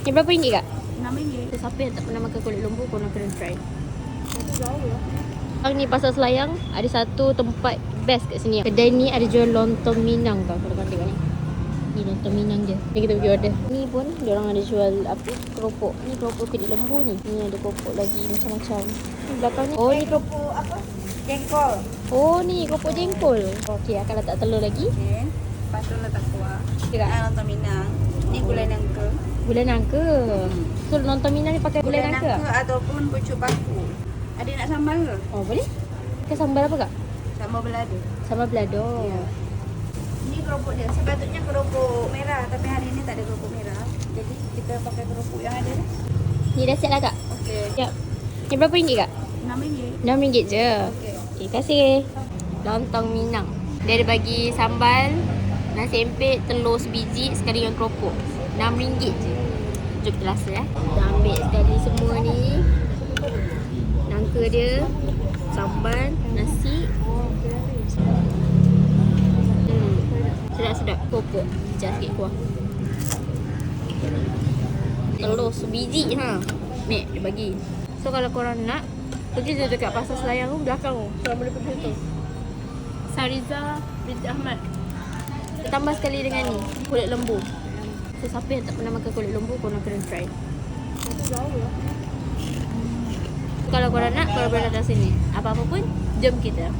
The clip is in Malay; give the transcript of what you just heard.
Ni berapa ringgit kak? RM6. So, siapa yang tak pernah makan kulit lembu korang kena try. Ya. Sekarang ni pasal Selayang ada satu tempat best kat sini. Kedai ni ada jual lontong Minang tau kalau kau tengok ni. Ni lontong Minang je. Ni kita pergi order. Ni pun orang ada jual apa? Keropok. Ni keropok kulit lembu ni. Ni ada keropok lagi macam-macam. Ni belakang ni. Oh ni keropok. Apa? Jengkol. Oh ni keropok jengkol. Okey akan letak telur lagi. Okey. Lepas tu letak kuah. Ah, lontong Minang. Ni gulai nangka. gula nangka. So lontong Minang ni pakai gula, nangka? tak? ataupun pucuk paku. Ada nak sambal ke? Oh boleh. Pakai sambal apa kak? Sambal belado. Sambal belado. Ya. Ini keropok dia. Sepatutnya keropok merah. Tapi hari ini tak ada keropok merah. Jadi kita pakai keropok yang ada. Ni dah siap lah kak? Okey. Siap. Ni berapa ringgit kak? RM6. RM6 je. Okey. Okay, terima kasih. Lontong Minang. Dia ada bagi sambal, nasi empit, telur sebiji sekali dengan keropok. RM6 je. Jom kita rasa eh. Kita ambil sekali semua ni. Nangka dia, sambal, nasi. Hmm. Sedap-sedap. Keropok. Hijau sikit kuah. Telur sebiji ha. Mek, dia bagi. So kalau korang nak, pergi je dekat pasar Selayang tu belakang tu. Korang boleh pergi situ. Sariza binti Ahmad. Tambah sekali dengan ni, kulit lembu. So siapa yang tak pernah makan kulit lembu, korang kena try. Kalau korang nak, korang boleh datang sini. Apa-apa pun, jom kita.